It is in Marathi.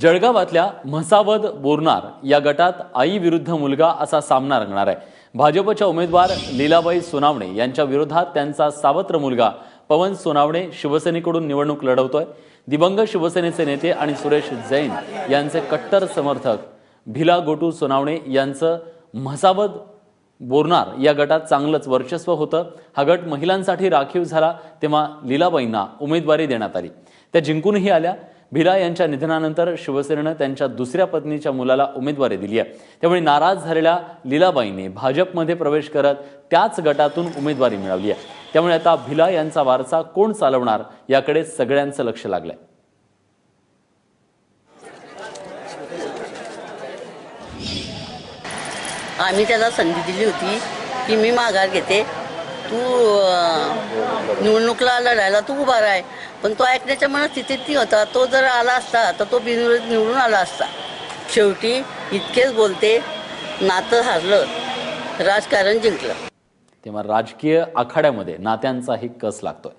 जळगावातल्या म्हसावद बोरनार या गटात आई विरुद्ध मुलगा असा सामना रंगणार आहे. भाजपच्या उमेदवार लीलाबाई सोनावणे यांच्या विरोधात त्यांचा सावत्र मुलगा पवन सोनावणे शिवसेनेकडून निवडणूक लढवतोय. दिवंगत शिवसेनेचे नेते आणि सुरेश जैन यांचे कट्टर समर्थक भिला गोटू सोनावणे यांचं म्हसावद बोरनार या गटात चांगलंच वर्चस्व होतं. हा गट महिलांसाठी राखीव झाला तेव्हा लीलाबाईंना उमेदवारी देण्यात आली. त्या जिंकूनही आल्या. भिला यांच्या निधनानंतर शिवसेनेनं त्यांच्या दुसऱ्या पत्नीच्या मुलाला उमेदवारी दिली आहे. त्यामुळे नाराज झालेल्या लीलाबाईंनी भाजपमध्ये प्रवेश करत त्याच गटातून उमेदवारी मिळवली आहे. त्यामुळे आता भिला यांचा वारसा कोण चालवणार याकडे सगळ्यांचं लक्ष लागलंय. आम्ही त्याला संधी दिली होती की मी माघार घेते. तू अं, निवडणुकीला लढायला तू उभा राह. पण तो ऐकण्याच्या मनात ती होता. तो जर आला असता तर तो बिनविरोध निवडून आला असता. शेवटी इतकेच बोलते नातं हरलं राजकारण जिंकलं. तेव्हा राजकीय आखाड्यामध्ये नात्यांचाही कस लागतोय?